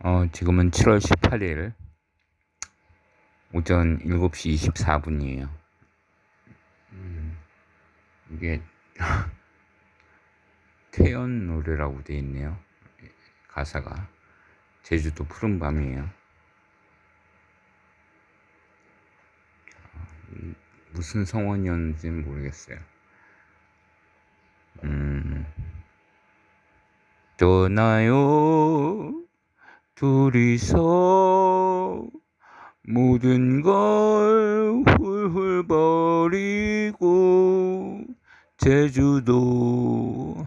어, 지금은 7월 18일 오전 7시 24분이에요. 음, 이게 태연 노래라고 돼 있네요. 가사가 제주도 푸른 밤이에요. 음, 무슨 성원이었는지는 모르겠어요. 음, 떠나요. 둘이서 모든 걸 훌훌 버리고 제주도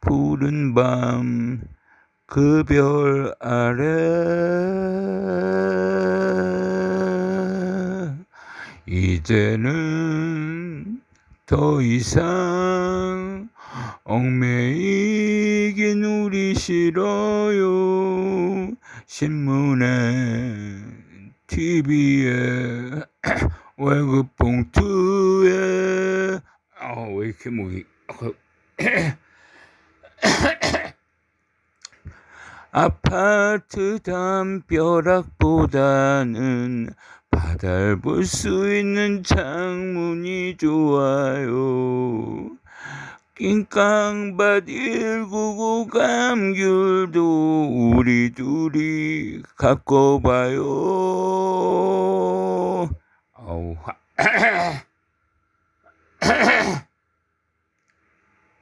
푸른 밤 그 별 아래 이제는 더 이상 얽매이긴 우리 싫어요 신문에 TV에 월급 봉투에 아왜 이렇게 목이 아파트 담벼락보다는 바다를 볼 수 있는 창문이 좋아요. 낑깡밭 일구고 감귤도 우리 둘이 갖고 봐요. 어우,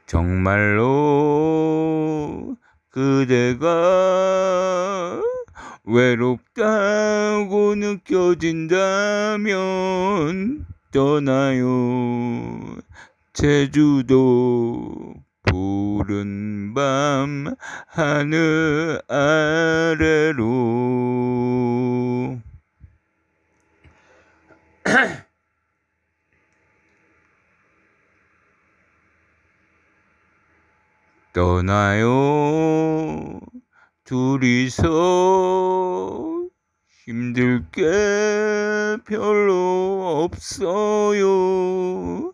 정말로 그대가 외롭다고 느껴진다면 떠나요. 제주도 푸른 밤 하늘 아래로. 떠나요 둘이서. 힘들 게 별로 없어요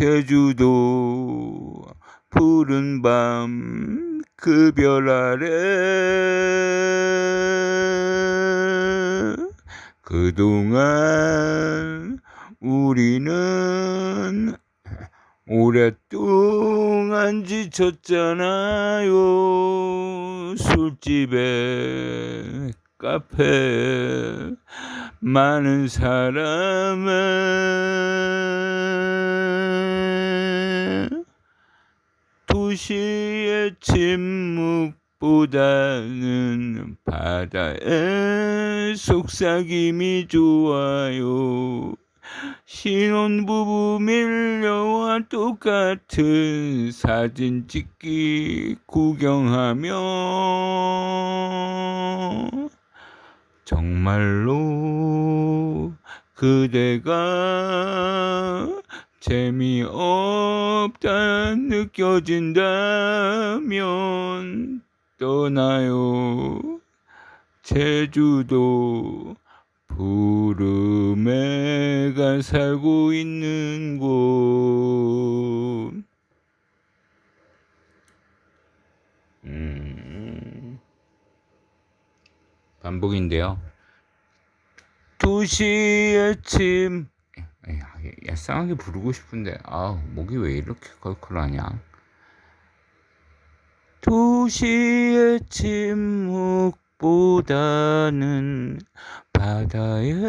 제주도 푸른 밤 그 별 아래 그동안 우리는 오랫동안 지쳤잖아요. 술집에 카페 많은 사람은 도시의 침묵보다는 바다의 속삭임이 좋아요. 신혼부부 밀려와 똑같은 사진 찍기 구경하며 정말로 그대가 재미없다 느껴진다면 떠나요. 제주도 푸름에가 살고 있는 곳. 음, 반복인데요. 도시의 침 야쌍하게 부르고 싶은데 아 목이 왜 이렇게 컬컬하냐? 도시의 침묵보다는 바다의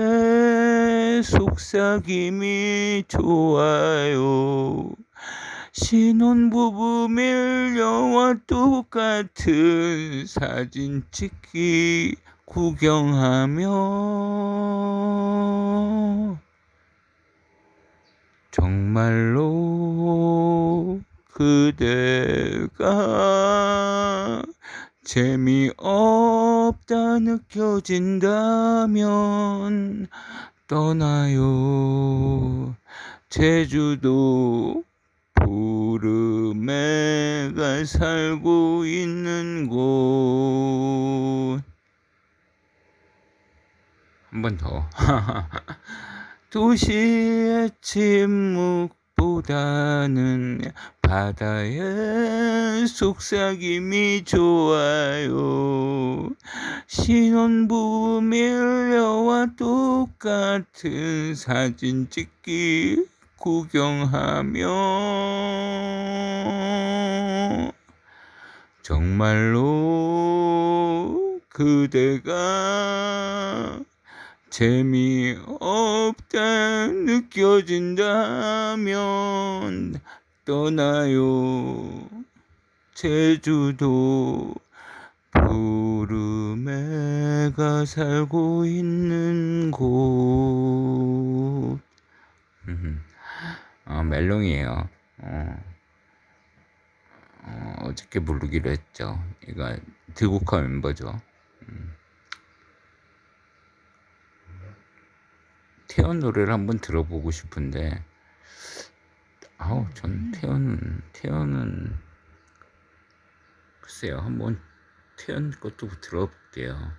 속삭임이 좋아요. 신혼부부 밀려와 똑같은 사진 찍기 구경하며 정말로 그대가 재미없다 느껴진다면 떠나요 제주도 푸름에가 살고 있는 곳 한 번 더. 도시의 침묵보다는 바다의 속삭임이 좋아요. 신혼부부 밀려와 똑같은 사진 찍기 구경하며 정말로 그대가 재미없다 느껴진다면 떠나요. 제주도 푸르메가 살고 있는 곳. 어, 멜롱이에요. 어. 어, 어저께 부르기로 했죠. 이거 드고카 멤버죠 태연 노래를 한번 들어보고 싶은데. 아우 전 태연 태연은 글쎄요 한번 태연 것도 들어볼게요